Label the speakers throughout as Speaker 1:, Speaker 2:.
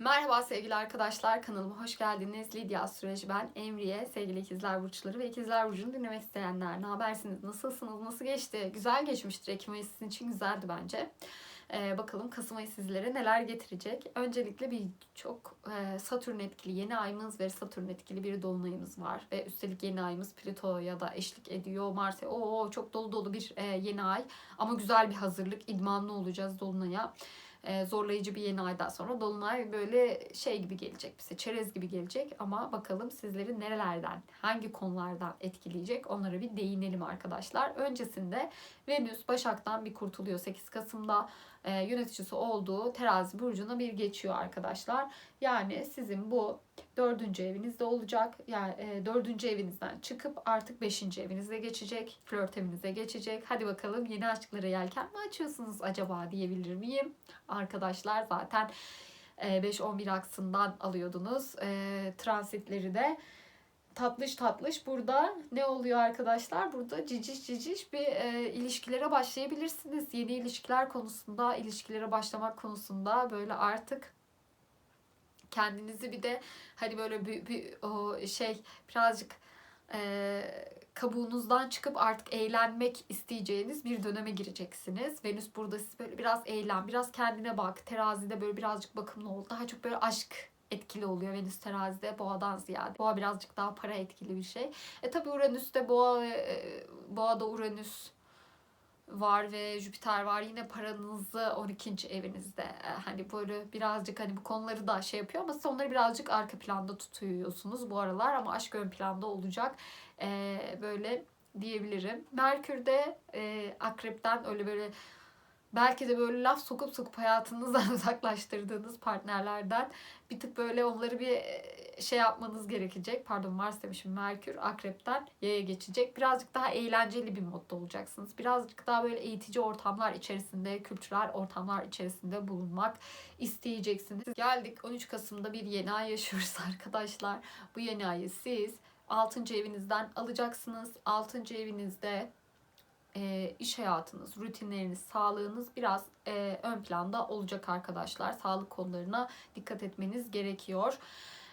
Speaker 1: Merhaba sevgili arkadaşlar kanalıma hoş geldiniz. Lidya Astroloji ben Emriye. Sevgili ikizler burçları ve ikizler burcunu dinlemek isteyenler ne habersiniz? Nasılsınız? Nasıl geçti? Güzel geçmiştir. Ekim ayı sizin için güzeldi bence. Ee, bakalım Kasım ayı sizlere neler getirecek? Öncelikle bir çok e, Satürn etkili yeni ayımız ve Satürn etkili bir dolunayımız var. Ve üstelik yeni ayımız Plüto'ya da eşlik ediyor. Mars'a o çok dolu dolu bir e, yeni ay. Ama güzel bir hazırlık. idmanlı olacağız dolunaya e, zorlayıcı bir yeni aydan sonra Dolunay böyle şey gibi gelecek bize, çerez gibi gelecek ama bakalım sizleri nerelerden, hangi konulardan etkileyecek onlara bir değinelim arkadaşlar. Öncesinde Venüs Başak'tan bir kurtuluyor 8 Kasım'da e, yöneticisi olduğu terazi burcuna bir geçiyor arkadaşlar. Yani sizin bu dördüncü evinizde olacak. Yani e, dördüncü evinizden çıkıp artık beşinci evinize geçecek. Flört evinize geçecek. Hadi bakalım yeni aşklara yelken mi açıyorsunuz acaba diyebilir miyim? Arkadaşlar zaten e, 5-11 aksından alıyordunuz. E, transitleri de tatlış tatlış burada ne oluyor arkadaşlar? Burada ciciş ciciş bir e, ilişkilere başlayabilirsiniz. Yeni ilişkiler konusunda, ilişkilere başlamak konusunda böyle artık kendinizi bir de hani böyle bir, bir o şey birazcık e, kabuğunuzdan çıkıp artık eğlenmek isteyeceğiniz bir döneme gireceksiniz. Venüs burada siz böyle biraz eğlen, biraz kendine bak. Terazide böyle birazcık bakımlı ol. Daha çok böyle aşk etkili oluyor Venüs terazide boğadan ziyade. Boğa birazcık daha para etkili bir şey. E tabi Uranüs'te boğa, e, boğada Uranüs var ve Jüpiter var. Yine paranızı 12. evinizde. E, hani böyle birazcık hani bu konuları da şey yapıyor ama siz onları birazcık arka planda tutuyorsunuz bu aralar ama aşk ön planda olacak. E, böyle diyebilirim. Merkür'de e, akrepten öyle böyle belki de böyle laf sokup sokup hayatınızdan uzaklaştırdığınız partnerlerden bir tık böyle onları bir şey yapmanız gerekecek. Pardon Mars demişim Merkür akrepten yaya geçecek. Birazcık daha eğlenceli bir modda olacaksınız. Birazcık daha böyle eğitici ortamlar içerisinde, kültürel ortamlar içerisinde bulunmak isteyeceksiniz. Geldik 13 Kasım'da bir yeni ay yaşıyoruz arkadaşlar. Bu yeni ayı siz 6. evinizden alacaksınız. 6. evinizde e, iş hayatınız, rutinleriniz, sağlığınız biraz e, ön planda olacak arkadaşlar. Sağlık konularına dikkat etmeniz gerekiyor.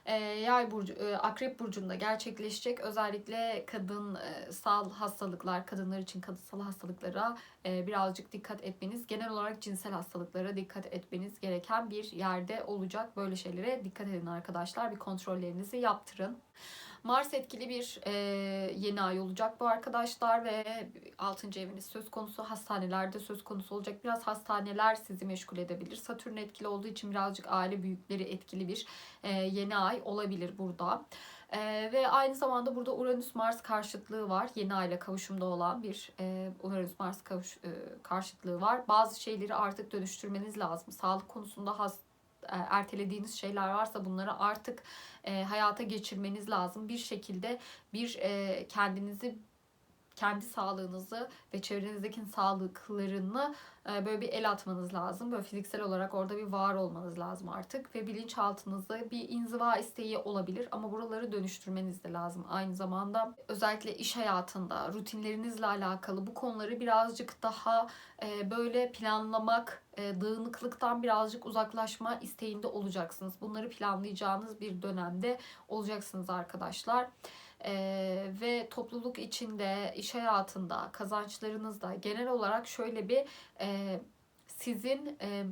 Speaker 1: E, yay burcu, e, akrep burcunda gerçekleşecek özellikle kadınsal hastalıklar, kadınlar için kadınsal hastalıklara e, birazcık dikkat etmeniz, genel olarak cinsel hastalıklara dikkat etmeniz gereken bir yerde olacak. Böyle şeylere dikkat edin arkadaşlar. Bir kontrollerinizi yaptırın. Mars etkili bir e, yeni ay olacak bu arkadaşlar ve 6. eviniz söz konusu hastanelerde söz konusu olacak. Biraz hastaneler sizi meşgul edebilir. Satürn etkili olduğu için birazcık aile büyükleri etkili bir e, yeni ay olabilir burada. Ee, ve aynı zamanda burada Uranüs-Mars karşıtlığı var. Yeni ayla kavuşumda olan bir e, Uranüs-Mars kavuş, e, karşıtlığı var. Bazı şeyleri artık dönüştürmeniz lazım. Sağlık konusunda has, e, ertelediğiniz şeyler varsa bunları artık e, hayata geçirmeniz lazım. Bir şekilde bir e, kendinizi kendi sağlığınızı ve çevrenizdeki sağlıklarını e, böyle bir el atmanız lazım. Böyle fiziksel olarak orada bir var olmanız lazım artık ve bilinçaltınızda bir inziva isteği olabilir ama buraları dönüştürmeniz de lazım. Aynı zamanda özellikle iş hayatında rutinlerinizle alakalı bu konuları birazcık daha e, böyle planlamak, e, dağınıklıktan birazcık uzaklaşma isteğinde olacaksınız. Bunları planlayacağınız bir dönemde olacaksınız arkadaşlar. Ee, ve topluluk içinde, iş hayatında, kazançlarınızda genel olarak şöyle bir e, sizin e,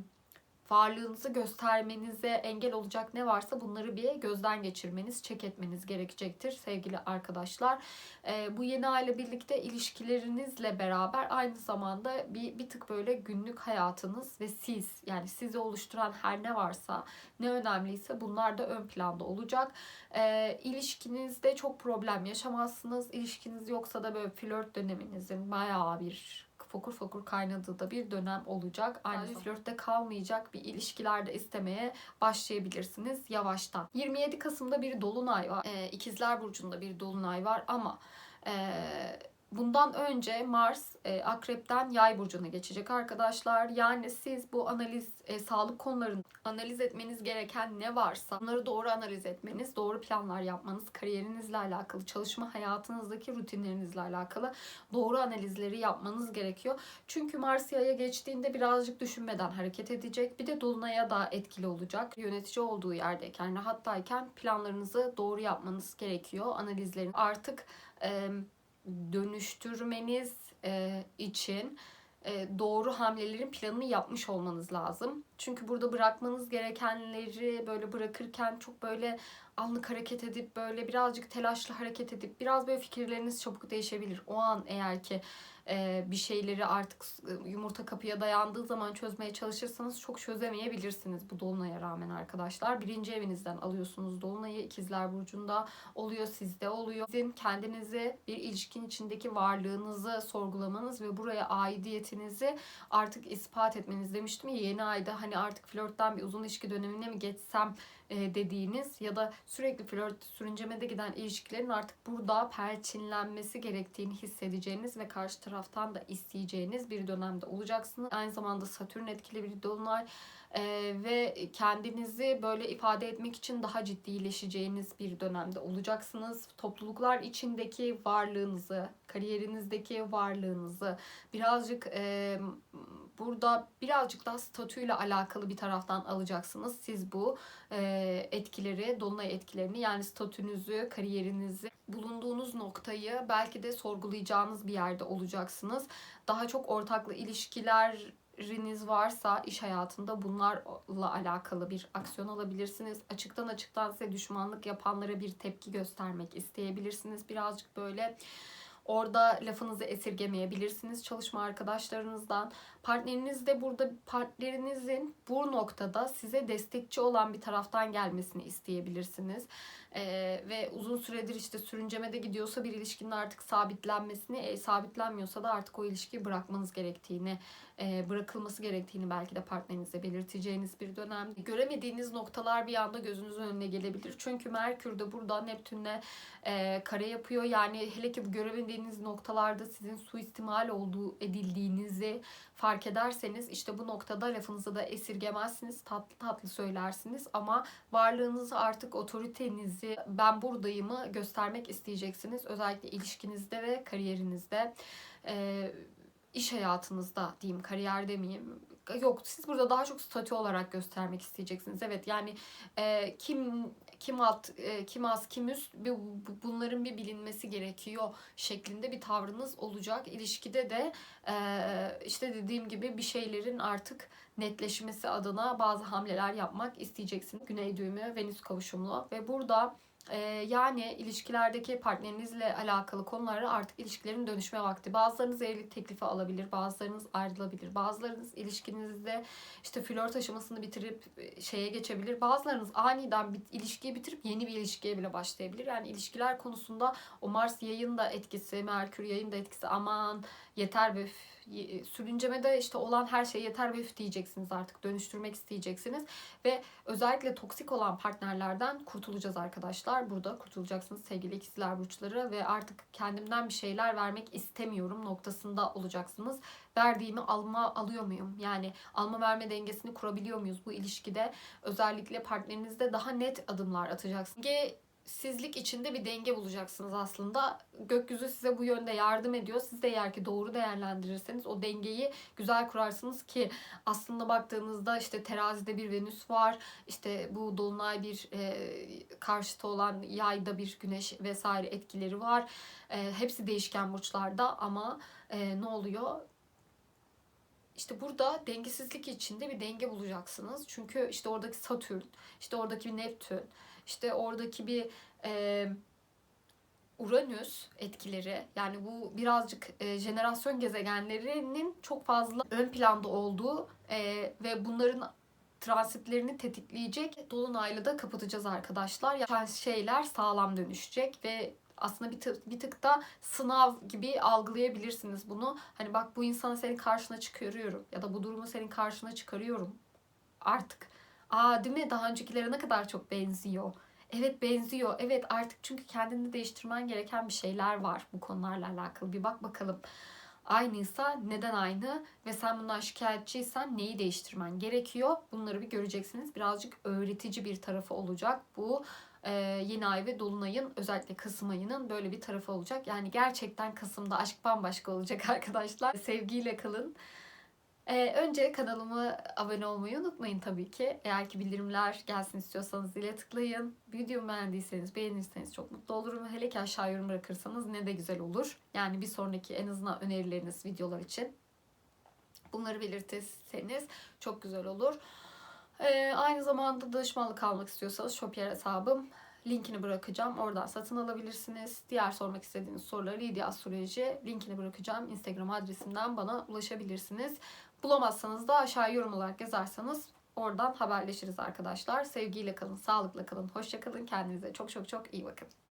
Speaker 1: varlığınızı göstermenize engel olacak ne varsa bunları bir gözden geçirmeniz, çek etmeniz gerekecektir sevgili arkadaşlar. E, bu yeni aile birlikte ilişkilerinizle beraber aynı zamanda bir, bir tık böyle günlük hayatınız ve siz yani sizi oluşturan her ne varsa ne önemliyse bunlar da ön planda olacak. E, ilişkinizde çok problem yaşamazsınız. İlişkiniz yoksa da böyle flört döneminizin bayağı bir fokur fokur kaynadığı da bir dönem olacak. Aynı flörtte kalmayacak bir ilişkilerde istemeye başlayabilirsiniz yavaştan. 27 Kasım'da bir dolunay var. Ee, İkizler Burcu'nda bir dolunay var ama ee, Bundan önce Mars e, Akrep'ten Yay burcuna geçecek arkadaşlar. Yani siz bu analiz e, sağlık konularını analiz etmeniz gereken ne varsa bunları doğru analiz etmeniz, doğru planlar yapmanız, kariyerinizle alakalı, çalışma hayatınızdaki rutinlerinizle alakalı doğru analizleri yapmanız gerekiyor. Çünkü Mars Yay'a geçtiğinde birazcık düşünmeden hareket edecek. Bir de Dolunay'a da etkili olacak. Yönetici olduğu yerdeyken, rahattayken planlarınızı doğru yapmanız gerekiyor. Analizlerin artık e, dönüştürmeniz e, için e, doğru hamlelerin planını yapmış olmanız lazım. Çünkü burada bırakmanız gerekenleri böyle bırakırken çok böyle anlık hareket edip böyle birazcık telaşlı hareket edip biraz böyle fikirleriniz çabuk değişebilir. O an eğer ki e, bir şeyleri artık e, yumurta kapıya dayandığı zaman çözmeye çalışırsanız çok çözemeyebilirsiniz bu dolunaya rağmen arkadaşlar. Birinci evinizden alıyorsunuz dolunayı ikizler burcunda oluyor sizde oluyor. Sizin kendinizi bir ilişkin içindeki varlığınızı sorgulamanız ve buraya aidiyetinizi artık ispat etmeniz demiştim ya yeni ayda hani artık flörtten bir uzun ilişki dönemine mi geçsem e, dediğiniz ya da sürekli flört sürüncemede giden ilişkilerin artık burada perçinlenmesi gerektiğini hissedeceğiniz ve karşı taraftan da isteyeceğiniz bir dönemde olacaksınız. Aynı zamanda Satürn etkili bir dolunay ee, ve kendinizi böyle ifade etmek için daha ciddileşeceğiniz bir dönemde olacaksınız. Topluluklar içindeki varlığınızı, kariyerinizdeki varlığınızı birazcık e, burada birazcık daha statüyle alakalı bir taraftan alacaksınız. Siz bu e, etkileri, dolunay etkilerini yani statünüzü, kariyerinizi, bulunduğunuz noktayı belki de sorgulayacağınız bir yerde olacaksınız. Daha çok ortaklı ilişkiler riniz varsa iş hayatında bunlarla alakalı bir aksiyon alabilirsiniz. Açıktan açıktan size düşmanlık yapanlara bir tepki göstermek isteyebilirsiniz. Birazcık böyle Orada lafınızı esirgemeyebilirsiniz çalışma arkadaşlarınızdan. Partneriniz de burada partnerinizin bu noktada size destekçi olan bir taraftan gelmesini isteyebilirsiniz. Ee, ve uzun süredir işte sürüncemede gidiyorsa bir ilişkinin artık sabitlenmesini, e, sabitlenmiyorsa da artık o ilişkiyi bırakmanız gerektiğini, e, bırakılması gerektiğini belki de partnerinize belirteceğiniz bir dönem. Göremediğiniz noktalar bir anda gözünüzün önüne gelebilir. Çünkü Merkür de burada Neptün'le e, kare yapıyor. Yani hele ki bu göremediğiniz noktalarda sizin suistimal olduğu edildiğinizi fark ederseniz işte bu noktada lafınızı da esirgemezsiniz. Tatlı tatlı söylersiniz ama varlığınızı artık otoritenizi ben buradayımı göstermek isteyeceksiniz. Özellikle ilişkinizde ve kariyerinizde. Ee, iş hayatınızda diyeyim, kariyer demeyeyim. Yok siz burada daha çok statü olarak göstermek isteyeceksiniz. Evet yani e, kim kim alt, e, kim az, kim üst bir, bunların bir bilinmesi gerekiyor şeklinde bir tavrınız olacak. İlişkide de e, işte dediğim gibi bir şeylerin artık netleşmesi adına bazı hamleler yapmak isteyeceksiniz. Güney düğümü Venüs kavuşumlu ve burada ee, yani ilişkilerdeki partnerinizle alakalı konuları artık ilişkilerin dönüşme vakti. Bazılarınız evlilik teklifi alabilir, bazılarınız ayrılabilir. Bazılarınız ilişkinizde işte flört aşamasını bitirip e, şeye geçebilir. Bazılarınız aniden bir ilişkiyi bitirip yeni bir ilişkiye bile başlayabilir. Yani ilişkiler konusunda o Mars yayın da etkisi, Merkür yayın da etkisi aman yeter be sürüncemede işte olan her şey yeter ve diyeceksiniz artık dönüştürmek isteyeceksiniz ve özellikle toksik olan partnerlerden kurtulacağız arkadaşlar. Burada kurtulacaksınız sevgili ikizler burçları ve artık kendimden bir şeyler vermek istemiyorum noktasında olacaksınız. Verdiğimi alma alıyor muyum? Yani alma verme dengesini kurabiliyor muyuz bu ilişkide? Özellikle partnerinizde daha net adımlar atacaksınız. Sizlik içinde bir denge bulacaksınız aslında. Gökyüzü size bu yönde yardım ediyor. Siz de eğer ki doğru değerlendirirseniz o dengeyi güzel kurarsınız ki aslında baktığınızda işte terazide bir Venüs var. İşte bu dolunay bir e, karşıtı olan yayda bir güneş vesaire etkileri var. E, hepsi değişken burçlarda ama e, ne oluyor? İşte burada dengesizlik içinde bir denge bulacaksınız. Çünkü işte oradaki Satürn, işte oradaki bir Neptün, işte oradaki bir e, Uranüs etkileri yani bu birazcık e, jenerasyon gezegenlerinin çok fazla ön planda olduğu e, ve bunların transitlerini tetikleyecek dolunayla da kapatacağız arkadaşlar. Yani şeyler sağlam dönüşecek ve aslında bir tık, bir tık da sınav gibi algılayabilirsiniz bunu. Hani bak bu insanı senin karşına çıkarıyorum ya da bu durumu senin karşına çıkarıyorum artık. Aa değil mi daha öncekilere ne kadar çok benziyor Evet benziyor. Evet artık çünkü kendini değiştirmen gereken bir şeyler var bu konularla alakalı. Bir bak bakalım aynıysa neden aynı ve sen bundan şikayetçiysen neyi değiştirmen gerekiyor? Bunları bir göreceksiniz. Birazcık öğretici bir tarafı olacak. Bu e, yeni ay ve dolunayın özellikle Kasım ayının böyle bir tarafı olacak. Yani gerçekten Kasım'da aşk bambaşka olacak arkadaşlar. Sevgiyle kalın. Ee, önce kanalıma abone olmayı unutmayın tabii ki. Eğer ki bildirimler gelsin istiyorsanız zile tıklayın. Videomu beğendiyseniz, beğenirseniz çok mutlu olurum. Hele ki aşağı yorum bırakırsanız ne de güzel olur. Yani bir sonraki en azından önerileriniz videolar için. Bunları belirtirseniz çok güzel olur. Ee, aynı zamanda danışmanlık almak istiyorsanız Shopier hesabım. Linkini bırakacağım. Oradan satın alabilirsiniz. Diğer sormak istediğiniz soruları Lidya Astroloji linkini bırakacağım. Instagram adresimden bana ulaşabilirsiniz. Bulamazsanız da aşağı yorum olarak yazarsanız oradan haberleşiriz arkadaşlar. Sevgiyle kalın, sağlıkla kalın, hoşça kalın. Kendinize çok çok çok iyi bakın.